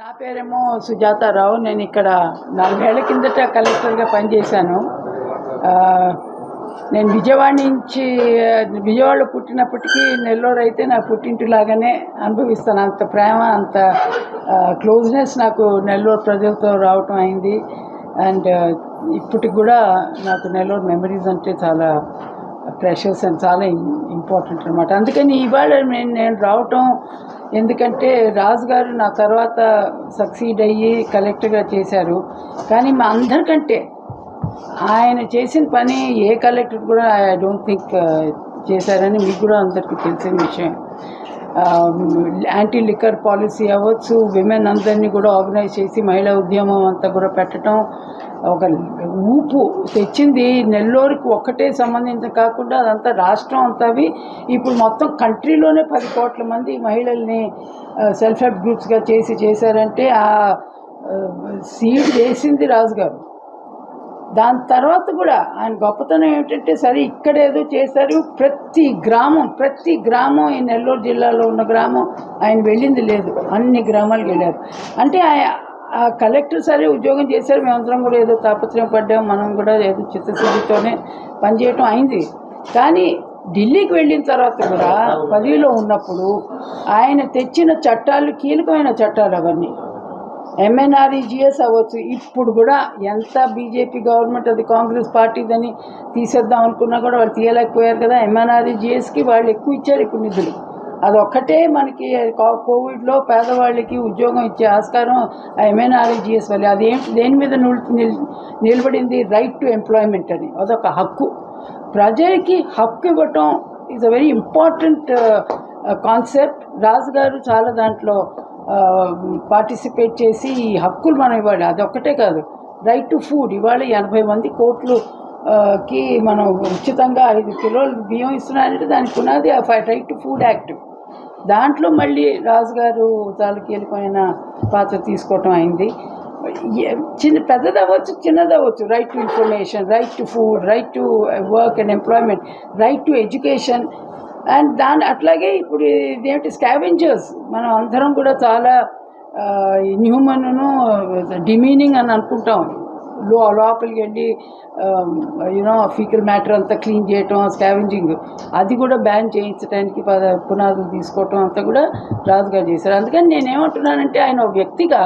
నా పేరేమో సుజాతారావు నేను ఇక్కడ నాలుగేళ్ళ కిందట కలెక్టర్గా పనిచేశాను. నేను విజయవాడ నుంచి విజయవాడలో పుట్టినప్పటికీ నెల్లూరు అయితే నా పుట్టింటిలాగానే అనుభవిస్తాను. అంత ప్రేమ అంత క్లోజ్నెస్ నాకు నెల్లూరు ప్రజలతో రావటం అయింది. అండ్ ఇప్పటికి కూడా నాకు నెల్లూరు మెమరీస్ అంటే చాలా ప్రెషర్స్ అండ్ చాలా ఇంపార్టెంట్ అనమాట అందుకని ఇవాళ నేను నేను రావటం ఎందుకంటే రాజు గారు నా తర్వాత సక్సీడ్ అయ్యి కలెక్టర్గా చేశారు. కానీ మా అందరికంటే ఆయన చేసిన పని ఏ కలెక్టర్ కూడా ఐ డోంట్ థింక్ చేశారని మీకు కూడా అందరికీ తెలిసిన విషయం. యాంటీ లిక్కర్ పాలసీ అవ్వచ్చు. విమెన్ అందరినీ కూడా ఆర్గనైజ్ చేసి మహిళా ఉద్యమం అంతా కూడా పెట్టడం ఒక ఊపు. తెచ్చింది నెల్లూరుకు ఒక్కటే సంబంధించిన కాకుండా అదంతా రాష్ట్రం అంతావి ఇప్పుడు మొత్తం కంట్రీలోనే పది కోట్ల మంది మహిళల్ని సెల్ఫ్ హెల్ప్ గ్రూప్స్గా చేసి చేశారంటే ఆ సీడ్ వేసింది రాజుగారు. దాని తర్వాత కూడా ఆయన గొప్పతనం ఏమిటంటే సరే ఇక్కడ ఏదో చేశారు. ప్రతి గ్రామం ప్రతి గ్రామం ఈ నెల్లూరు జిల్లాలో ఉన్న గ్రామం ఆయన వెళ్ళింది లేదు. అన్ని గ్రామాలకు వెళ్ళారు. అంటే ఆయ- ఆ కలెక్టర్ సరే ఉద్యోగం చేశారు. మేమందరం కూడా ఏదో తాపత్రయం పడ్డాం. మనం కూడా ఏదో చిత్తశుద్ధితోనే పనిచేయటం అయింది. కానీ ఢిల్లీకి వెళ్ళిన తర్వాత కూడా పదవిలో ఉన్నప్పుడు ఆయన తెచ్చిన చట్టాలు కీలకమైన చట్టాలు అవన్నీ. ఎంఎన్ఆర్ఈజిఎస్ అవ్వచ్చు. ఇప్పుడు కూడా ఎంత బీజేపీ గవర్నమెంట్ అది కాంగ్రెస్ పార్టీదని తీసేద్దాం అనుకున్నా కూడా వాళ్ళు తీయలేకపోయారు కదా. ఎంఎన్ఆర్ఈజిఎస్కి వాళ్ళు ఎక్కువ ఇచ్చారు ఇప్పుడు నిధులు. అదొక్కటే మనకి కోవిడ్లో పేదవాళ్ళకి ఉద్యోగం ఇచ్చే ఆస్కారం ఎంఎన్ఆర్ఈజిఎస్ వల్ల. ఏం దేని మీద నిల్- నిలబడింది? రైట్ టు ఎంప్లాయ్మెంట్ అని. అదొక హక్కు. ప్రజలకి హక్కు ఇవ్వటం is a very important concept Raju గారు చాలా దాంట్లో పార్టిసిపేట్ చేసి ఈ హక్కులు మనం ఇవ్వాలి. అదొక్కటే కాదు. రైట్ టు ఫుడ్ ఇవాళ ఎనభై మంది కోట్లు కి మనం ఉచితంగా ఐదు కిలోలు బియ్యం ఇస్తున్నారంటే దానికి పునాది ఆ రైట్ టు ఫుడ్ యాక్ట్ దాంట్లో మళ్ళీ రాజుగారు చాలా కీలకమైన పాత్ర తీసుకోవటం అయింది. చిన్న పెద్దది అవ్వచ్చు చిన్నది అవ్వచ్చు right to information right to food right to work and employment right to education and దాని అట్లాగే ఇప్పుడు ఇదేమిటి స్కావెంజర్స్. మనం అందరం కూడా చాలా ఇన్హ్యూమన్ను డిమీనింగ్ అని అనుకుంటాం. లో లోపలికి వెళ్ళి యూనో ఫీకల్ మ్యాటర్ అంతా క్లీన్ చేయటం స్కావెంజింగ్. అది కూడా బ్యాన్ చేయించడానికి పద పునాదులు తీసుకోవటం అంతా కూడా రాజుగారు చేశారు. అందుకని నేనేమంటున్నానంటే ఆయన ఒక వ్యక్తిగా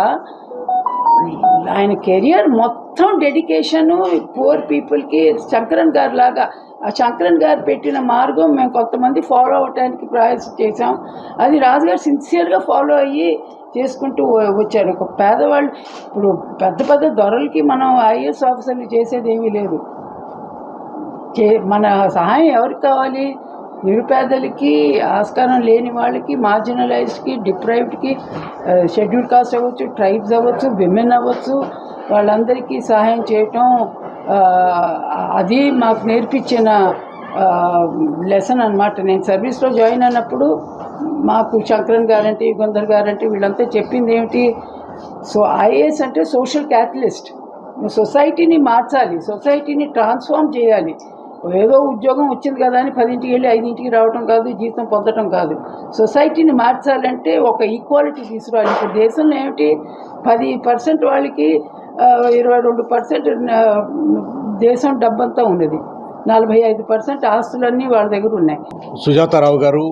ఆయన కెరియర్ మొత్తం డెడికేషను పూర్ పీపుల్కి శంకరన్ గారు లాగా శంకరన్ గారు పెట్టిన మార్గం మేము కొంతమంది ఫాలో అవటానికి ప్రయాసం చేసాం అది రాజుగారు సిన్సియర్గా ఫాలో అయ్యి చేసుకుంటూ వచ్చారు. ఒక పేదవాళ్ళు ఇప్పుడు పెద్ద పెద్ద దొరలకి మనం ఐఏఎస్ ఆఫీసర్లు చేసేది ఏమీ లేదు. చే మన సహాయం ఎవరికి కావాలి? నిరుపేదలకి ఆస్కారం లేని వాళ్ళకి మార్జినలైజ్డ్కి డిప్రైవ్డ్కి షెడ్యూల్ కాస్ట్ అవ్వచ్చు ట్రైబ్స్ అవ్వచ్చు విమెన్ అవ్వచ్చు వాళ్ళందరికీ సహాయం చేయటం అది మాకు నేర్పించిన లెసన్ అనమాట నేను సర్వీస్లో జాయిన్ అయినప్పుడు మాకు శంకరన్ గారంటే యుగంధర్ గారంటే వీళ్ళంతా చెప్పింది ఏమిటి? సో ఐఏఎస్ అంటే సోషల్ క్యాటలిస్ట్ సొసైటీని మార్చాలి సొసైటీని ట్రాన్స్ఫార్మ్ చేయాలి. ఏదో ఉద్యోగం వచ్చింది కదా అని పదింటికి వెళ్ళి ఐదింటికి రావడం కాదు జీతం పొందడం కాదు. సొసైటీని మార్చాలంటే ఒక ఈక్వాలిటీ తీసుకురావాలి. ఇప్పుడు దేశంలో ఏమిటి? పది పర్సెంట్ వాళ్ళకి ఇరవై రెండు పర్సెంట్ దేశం డబ్బంతా ఉన్నది. నలభై ఐదు పర్సెంట్ ఆస్తులన్నీ వాళ్ళ దగ్గర ఉన్నాయి. సుజాతారావు గారు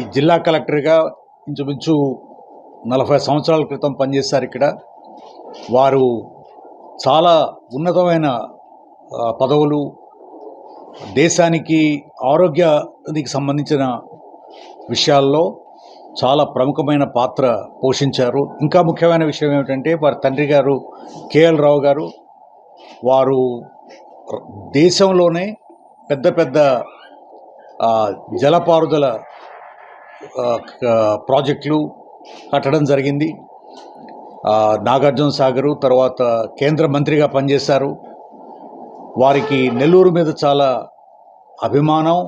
ఈ జిల్లా కలెక్టర్గా ఇంచుమించు నలభై సంవత్సరాల క్రితం పనిచేశారు ఇక్కడ. వారు చాలా ఉన్నతమైన పదవులు దేశానికి ఆరోగ్యానికి సంబంధించిన విషయాల్లో చాలా ప్రముఖమైన పాత్ర పోషించారు. ఇంకా ముఖ్యమైన విషయం ఏమిటంటే వారి తండ్రి గారు కేఎల్ రావు గారు వారు దేశంలోనే పెద్ద పెద్ద జలపారుదల ప్రాజెక్టులు కట్టడం జరిగింది. నాగార్జున సాగరు తర్వాత కేంద్ర మంత్రిగా పనిచేశారు. వారికి నెల్లూరు మీద చాలా అభిమానం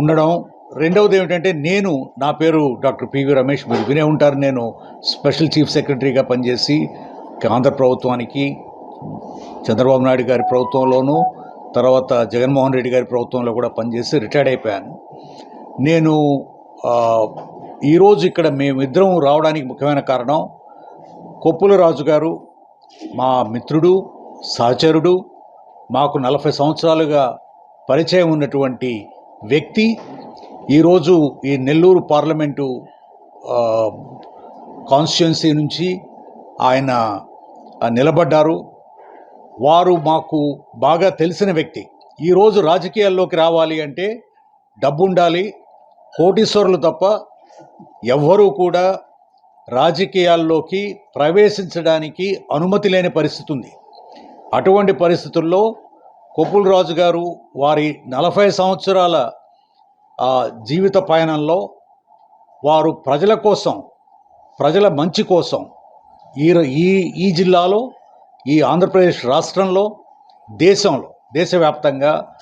ఉండడం రెండవది ఏమిటంటే నేను నా పేరు డాక్టర్ పివి రమేష్. మీరు వినే ఉంటారు నేను స్పెషల్ చీఫ్ సెక్రటరీగా పనిచేసి ఆంధ్ర ప్రభుత్వానికి చంద్రబాబు నాయుడు గారి ప్రభుత్వంలోనూ తర్వాత జగన్మోహన్ రెడ్డి గారి ప్రభుత్వంలో కూడా పనిచేసి రిటైర్డ్ అయిపోయాను. నేను ఈరోజు ఇక్కడ మేమిద్దరం రావడానికి ముఖ్యమైన కారణం కొప్పుల రాజు గారు మా మిత్రుడు సహచరుడు మాకు నలభై సంవత్సరాలుగా పరిచయం ఉన్నటువంటి వ్యక్తి ఈరోజు ఈ నెల్లూరు పార్లమెంటు కాన్స్టిట్యున్సీ నుంచి ఆయన నిలబడ్డారు. వారు మాకు బాగా తెలిసిన వ్యక్తి. ఈరోజు రాజకీయాల్లోకి రావాలి అంటే డబ్బు ఉండాలి కోటీశ్వరులు తప్ప ఎవ్వరూ కూడా రాజకీయాల్లోకి ప్రవేశించడానికి అనుమతి లేని పరిస్థితి ఉంది. అటువంటి పరిస్థితుల్లో కొప్పుల రాజు గారు వారి నలభై సంవత్సరాల జీవిత పయనంలో వారు ప్రజల కోసం ప్రజల మంచి కోసం ఈ ఈ ఈ జిల్లాలో ఈ ఆంధ్రప్రదేశ్ రాష్ట్రంలో దేశంలో దేశవ్యాప్తంగా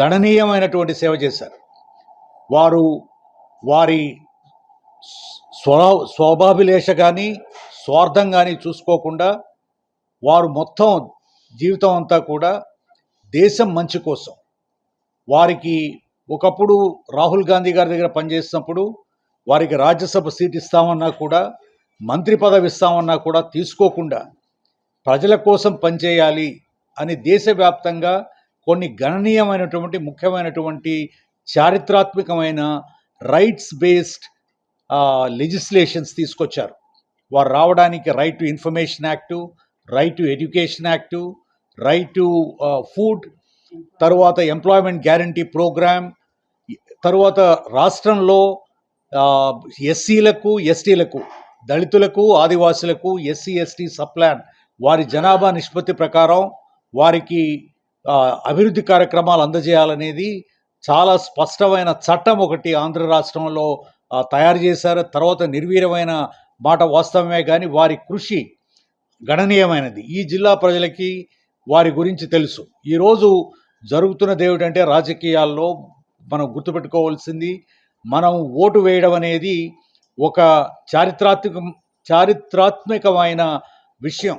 గణనీయమైనటువంటి సేవ చేశారు. వారు వారి స్వ స్వభాభిలేష కానీ స్వార్థం కానీ చూసుకోకుండా వారు మొత్తం జీవితం అంతా కూడా దేశం మంచి కోసం వారికి ఒకప్పుడు రాహుల్ గాంధీ గారి దగ్గర పనిచేసినప్పుడు వారికి రాజ్యసభ సీట్ ఇస్తామన్నా కూడా మంత్రి పదవి ఇస్తామన్నా కూడా తీసుకోకుండా ప్రజల కోసం పనిచేయాలి అని దేశవ్యాప్తంగా కొన్ని గణనీయమైనటువంటి ముఖ్యమైనటువంటి చారిత్రాత్మకమైన రైట్స్ బేస్డ్ లెజిస్లేషన్స్ తీసుకొచ్చారు. వారు రావడానికి right to information act right to education act right to food తరువాత ఎంప్లాయ్మెంట్ గ్యారంటీ ప్రోగ్రామ్ తరువాత రాష్ట్రంలో ఎస్సీలకు ఎస్టీలకు దళితులకు ఆదివాసులకు ఎస్సీ ఎస్టీ సప్లాన్ వారి జనాభా నిష్పత్తి ప్రకారం వారికి అభివృద్ధి కార్యక్రమాలు అందజేయాలనేది చాలా స్పష్టమైన చట్టం ఒకటి ఆంధ్ర రాష్ట్రంలో తయారు చేశారు. తర్వాత నిర్వీర్యమైన మాట వాస్తవమే కానీ వారి కృషి గణనీయమైనది. ఈ జిల్లా ప్రజలకి వారి గురించి తెలుసు. ఈరోజు జరుగుతున్నది ఏమిటంటే రాజకీయాల్లో మనం గుర్తుపెట్టుకోవాల్సింది మనం ఓటు వేయడం అనేది ఒక చారిత్రాత్మక చారిత్రాత్మకమైన విషయం.